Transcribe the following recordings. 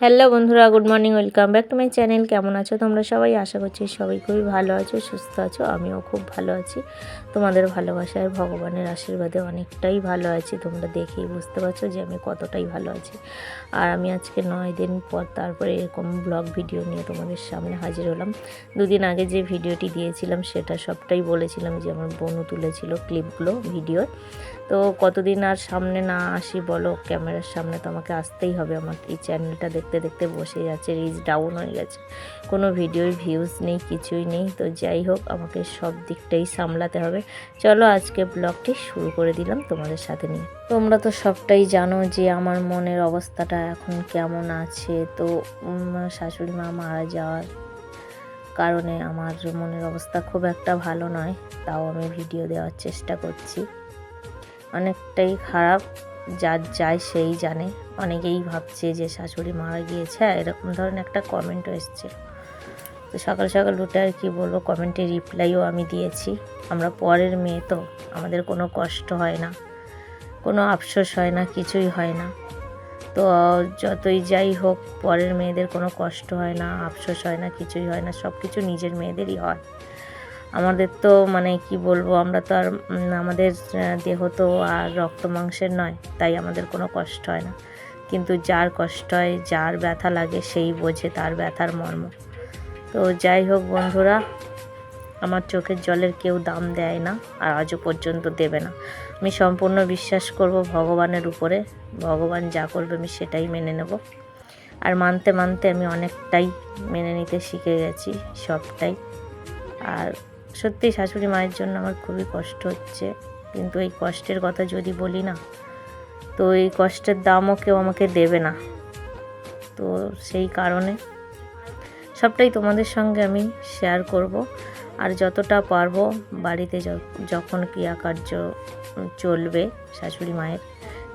Hello বন্ধুরা, good morning, welcome back to my channel. কেমন আছো তোমরা সবাই? আশা করছি সবাই খুবই ভালো আছো, সুস্থ আছো, আমিও খুব ভালো আছি। তোমাদের ভালোবাসায়, ভগবানের আশীর্বাদে অনেকটাই ভালো আছি। তোমরা দেখেই বুঝতে পারছ যে আমি কতটাই ভালো আছি। আর আমি আজকে নয় দিন পর তারপরে এরকম ব্লগ ভিডিও নিয়ে তোমাদের সামনে হাজির হলাম। দুদিন আগে যে ভিডিওটি দিয়েছিলাম, সেটা সবটাই বলেছিলাম যে আমার বোনও তুলেছিল ক্লিপগুলো, ভিডিওর। তো কতদিন আর সামনে না আসি বলো, ক্যামেরার সামনে তো আমাকে আসতেই হবে। আমার এই চ্যানেলটা দেখতে দেখতে বসে যাচ্ছে রিচ ডাউন হয়ে গেছে। কোনো ভিডিওর ভিউজ নেই, কিছুই নেই। তো যাই হোক, আমাকে সব দিকটাই সামলাতে হবে। চলো আজকে ব্লগটি শুরু করে দিলাম তোমাদের সাথে নিয়ে। তোমরা তো সবটাই জানো যে আমার মনের অবস্থাটা এখন কেমন আছে। তো শাশুড়ি মা মারা যাওয়ার কারণে আমার মনের অবস্থা খুব একটা ভালো নয়। তাও আমি ভিডিও দেওয়ার চেষ্টা করছি। অনেকটাই খারাপ, যার যায় সেই জানে। অনেকেই ভাবছে যে শাশুড়ি মারা গিয়েছে এরকম ধরনের একটা কমেন্টও এসছে। তো সকাল সকাল উঠে আর কি বলব কমেন্টে রিপ্লাইও আমি দিয়েছি। আমরা পরের মেয়ে তো, আমাদের কোনো কষ্ট হয় না, কোনো আফসোস হয় না, কিছুই হয় না। তো যতই যাই হোক, পরের মেয়েদের কোনো কষ্ট হয় না, আফসোস হয় না, কিছুই হয় না সব কিছু নিজের মেয়েদেরই হয়। আমাদের তো মানে কি বলব, আমরা তো আর আমাদের দেহ তো আর রক্ত মাংসের নয়, তাই আমাদের কোনো কষ্ট হয় না। কিন্তু যার কষ্ট হয়, যার ব্যথা লাগে, সেই বোঝে তার ব্যথার মর্ম। তো যাই হোক বন্ধুরা, আমার চোখের জলের কেউ দাম দেয় না, আর আজও পর্যন্ত দেবে না। আমি সম্পূর্ণ বিশ্বাস করব ভগবানের উপরে, ভগবান যা করবে আমি সেটাই মেনে নেব। আর মানতে মানতে আমি অনেকটাই মেনে নিতে শিখে গেছি, সবটাই। আর সত্যি শাশুড়ি মায়ের জন্য আমার খুবই কষ্ট হচ্ছে। কিন্তু এই কষ্টের কথা যদি বলি না, তো এই কষ্টের দামও কেউ আমাকে দেবে না। তো সেই কারণে সবটাই তোমাদের সঙ্গে আমি শেয়ার করব। আর যতটা পারব বাড়িতে যখন ক্রিয়াকার্য চলবে শাশুড়ি মায়ের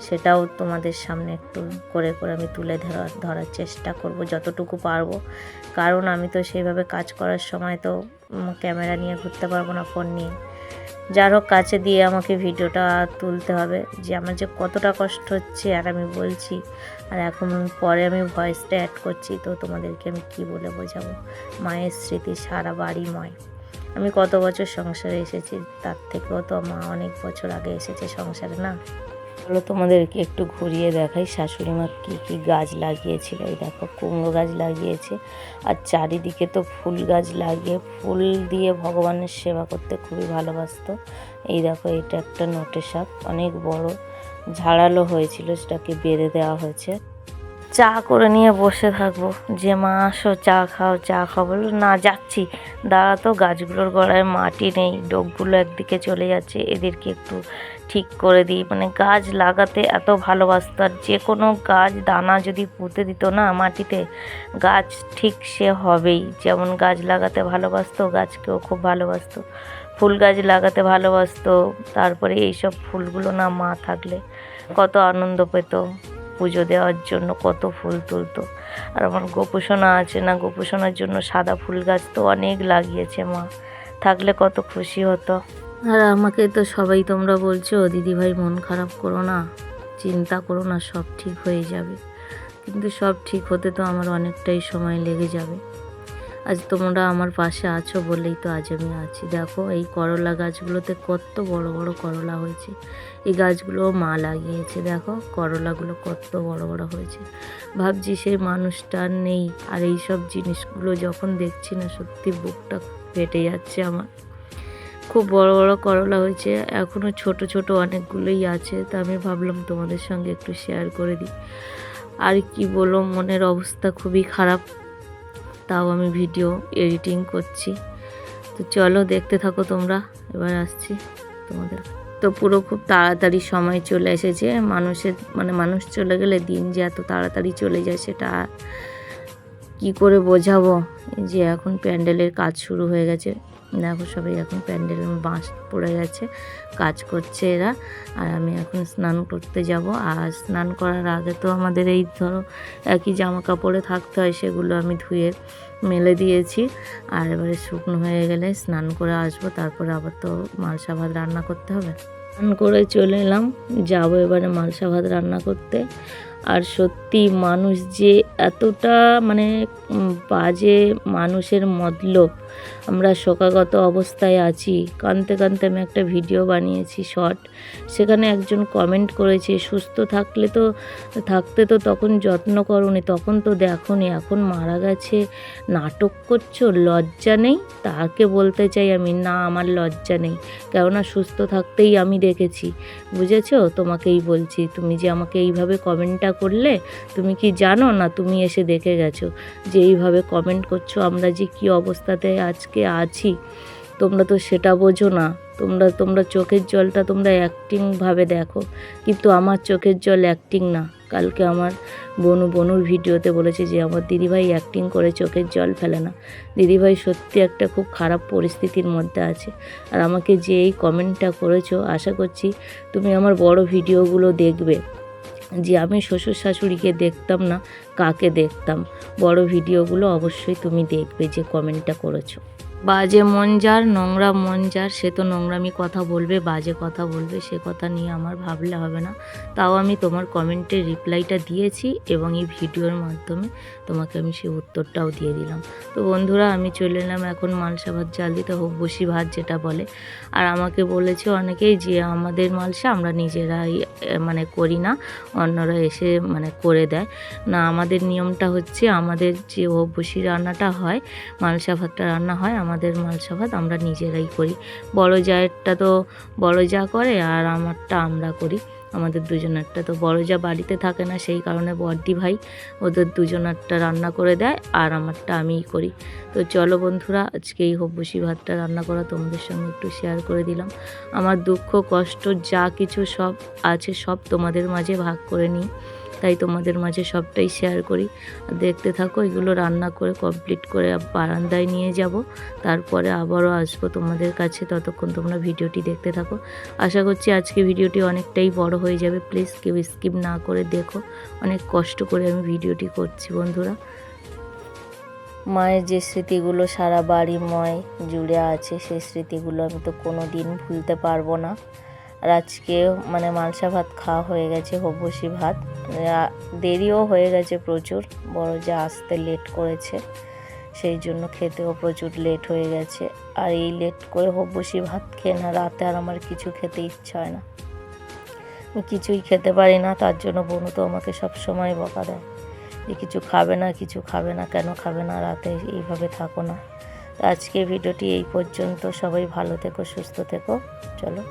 সেটাও তোমাদের সামনে একটু করে করে আমি তুলে ধরা, ধরার চেষ্টা করব যতটুকু পারব। কারণ আমি তো সেইভাবে কাজ করার সময় তো ক্যামেরা নিয়ে ঘুরতে পারব না, ফোন নিয়ে। যার হোক, কাছে দিয়ে আমাকে ভিডিওটা তুলতে হবে যে আমার যে কতটা কষ্ট হচ্ছে আর আমি বলছি। আর এখন পরে আমি ভয়েসটা অ্যাড করছি, তো তোমাদেরকে আমি কি বলে বোঝাবো? মায়ের স্মৃতি সারা বাড়িময়। আমি কত বছর সংসারে এসেছি, তার থেকেও তো মা অনেক বছর আগে এসেছে সংসারে, না? চলো তোমাদেরকে একটু ঘুরিয়ে দেখাই শাশুড়ি মা কী কী গাছ লাগিয়েছিল। এই দেখো, কুমড়ো গাছ লাগিয়েছে আর চারিদিকে তো ফুল গাছ লাগিয়ে ফুল দিয়ে ভগবানের সেবা করতে খুবই ভালোবাসতো। এই দেখো, এটা একটা নোটে সাপ, অনেক বড়, ঝাড়ালো হয়েছিল, সেটাকে বেঁধে দেওয়া হয়েছে। চা করে নিয়ে বসে থাকব। যে মা, আসো, চা খাও চা খাও। বলল, না, যাচ্ছি। দাঁড়া তো গাছগুলোর গলায় মাটি নেই, ডোকগুলো একদিকে চলে যাচ্ছে, এদেরকে একটু ঠিক করে দিই। মানে গাছ লাগাতে এত ভালোবাসতো। আর যে কোনো গাছ দানা যদি পুঁতে দিত না মাটিতে, গাছ ঠিক সে হবেই। যেমন গাছ লাগাতে ভালোবাসতো, গাছকেও খুব ভালোবাসতো। ফুল গাছ লাগাতে ভালোবাসতো, তারপরে এইসব ফুলগুলো না মা থাকলে কত আনন্দ পেত। পুজো দেওয়ার জন্য কত ফুল তুলতো। আর আমার গোপুসোনা আছে না, গোপুসোনার জন্য সাদা ফুল গাছ তো অনেক লাগিয়েছে মা। থাকলে কত খুশি হতো। আর আমাকে তো সবাই তোমরা বলছো দিদি ভাই মন খারাপ করো না, চিন্তা করো না, সব ঠিক হয়ে যাবে। কিন্তু সব ঠিক হতে তো আমার অনেকটাই সময় লেগে যাবে। আজ তোমরা আমার পাশে আছো বলেই তো আজ আমি আছি। দেখো, এই করলা গাছগুলোতে কত বড় বড় করলা হয়েছে। এই গাছগুলো মা লাগিয়েছে, দেখো, করলাগুলো কত বড় বড় হয়েছে। ভাবছি সেই মানুষটা নেই, আর এই সব জিনিসগুলো যখন দেখছি না, সত্যি বুকটা ফেটে যাচ্ছে আমার। খুব বড় বড় করলা হয়েছে। এখনও ছোট ছোট অনেকগুলোই আছে, তা আমি ভাবলাম তোমাদের সঙ্গে একটু শেয়ার করে দিই। আর কি বলো মনের অবস্থা খুবই খারাপ। তাও আমি ভিডিও এডিটিং করছি। তো চলো দেখতে থাকো তোমরা। এবার আসছি তোমাদের। তো পুরো খুব তাড়াতাড়ি সময় চলে এসেছে। মানুষের মানে মানুষ চলে গেলে দিন যে এত তাড়াতাড়ি চলে যায়, সেটা কি করে বোঝাবো? যে এখন প্যান্ডেলের কাজ শুরু হয়ে গেছে। দেখো সবাই এখন প্যান্ডেলের বাঁশ পড়ে গেছে, কাজ করছে এরা। আর আমি এখন স্নান করতে যাব। আর স্নান করার আগে তো আমাদের এই ধরো একই জামা কাপড়ে থাকতে হয়, সেগুলো আমি ধুয়ে মেলে দিয়েছি। আর এবারে শুকনো হয়ে গেলে স্নান করে আসব, তারপরে আবার তো মালসা ভাত রান্না করতে হবে। স্নান করে চলে এলাম, যাব এবারে মালসা ভাত রান্না করতে। আর সত্যি মানুষ যে এতটা মানে বাজে মানুষের মতলব আমরা শোকাগত অবস্থায় আছি। কানতে কানতে আমি একটা ভিডিও বানিয়েছি, শর্ট। সেখানে একজন কমেন্ট করেছে, সুস্থ থাকলে তো, থাকতে তো তখন যত্ন করনি, তখন তো দেখোনি, এখন মারা গেছে। নাটক করছ, লজ্জা নেই? তাকে বলতে চাই আমি, না, আমার লজ্জা নেই। কেননা সুস্থ থাকতেই আমি দেখেছি। বুঝেছ? তোমাকেই বলছি, তুমি যে আমাকে এইভাবে কমেন্টটা করলে, তুমি কি জানো না তুমি এসে দেখে গেছো যে এইভাবে কমেন্ট করছ? আমরা যে কী অবস্থাতে আজকে আছি, তোমরা তো সেটা বোঝো না। তোমরা তোমরা চোখের জলটা তোমরা অ্যাক্টিংভাবে দেখো, কিন্তু আমার চোখের জল অ্যাক্টিং না। কালকে আমার বনু, বনুর ভিডিওতে বলেছে যে, আমার দিদিভাই অ্যাক্টিং করে চোখের জল ফেলে না। দিদিভাই সত্যি একটা খুব খারাপ পরিস্থিতির মধ্যে আছে। আর আমাকে যে এই কমেন্টটা করেছ, আশা করছি তুমি আমার বড় ভিডিওগুলো দেখবে। যে, আমি শ্বশুর শাশুড়িকে দেখতাম না, কাকে দেখতাম? বড় ভিডিওগুলো অবশ্যই তুমি দেখবে যে কমেন্টটা করেছ। বাজে মন যার, নোংরা মন যার, সে তো নোংরামি কথা বলবে, বাজে কথা বলবে, সে কথা নিয়ে আমার ভাবলে হবে না। তাও আমি তোমার কমেন্টে রিপ্লাইটা দিয়েছি এবং এই ভিডিওর মাধ্যমে তোমাকে আমি সেই উত্তরটাও দিয়ে দিলাম। তো বন্ধুরা, আমি চলে এলাম এখন মালসা ভাত জাল দিতে, হোক বসি ভাত যেটা বলে। আর আমাকে বলেছে অনেকেই যে আমাদের মালসা আমরা নিজেরাই মানে করি না, অন্যরা এসে মানে করে দেয়। না, আমাদের নিয়মটা হচ্ছে আমাদের যে ও বসি রান্নাটা হয়, মালসা ভাতটা রান্না হয় আমাদের মালসা ভাত আমরা নিজেরাই করি। বড় জায়েরটা তো বড় যা করে আর আমারটা আমরা করি। আমাদের দুজনেরটা তো বড় যা বাড়িতে থাকে না, সেই কারণে বড়দি ভাই ওদের দুজনেরটা রান্না করে দেয় আর আমারটা আমিই করি। তো চলো বন্ধুরা আজকে এই হব্বসি ভাতটা রান্না করা তোমাদের সঙ্গে একটু শেয়ার করে দিলাম। আমার দুঃখ, কষ্ট, যা কিছু সব আছে সব তোমাদের মাঝে ভাগ করে নিই। তাই তোমাদের মাঝে সবটাই শেয়ার করি। দেখতে থাকো, এগুলো রান্না করে কমপ্লিট করে বারান্দায় নিয়ে যাব। তারপরে আবারও আসব তোমাদের কাছে ততক্ষণ তোমরা ভিডিওটি দেখতে থাকো। আশা করছি আজকে ভিডিওটি অনেকটাই বড় হয়ে যাবে। প্লিজ কেউ স্কিপ না করে দেখো। অনেক কষ্ট করে আমি ভিডিওটি করছি বন্ধুরা। মায়ের যে স্মৃতিগুলো সারা বাড়িময় জুড়ে আছে, সেই স্মৃতিগুলো আমি তো কোনো দিন ভুলতে পারব না। আর আজকে মানে মালসা ভাত খাওয়া হয়ে গেছে, হবসি ভাত। দেরিও হয়ে গেছে প্রচুর, বড় যা আসতে লেট করেছে, সেই জন্য খেতেও প্রচুর লেট হয়ে গেছে। আর এই লেট করে হবসি ভাত খেয়ে না, রাতে আর আমার কিছু খেতে ইচ্ছা হয় না। আমি কিছুই খেতে পারি না, তার জন্য বনু তো আমাকে সব সময় বকা দেয় যে কিছু খাবে না, কিছু খাবে না, কেন খাবে না, রাতে এইভাবে থাকো না। তো আজকে ভিডিওটি এই পর্যন্ত, সবাই ভালো থেকো, সুস্থ থেকো, চলো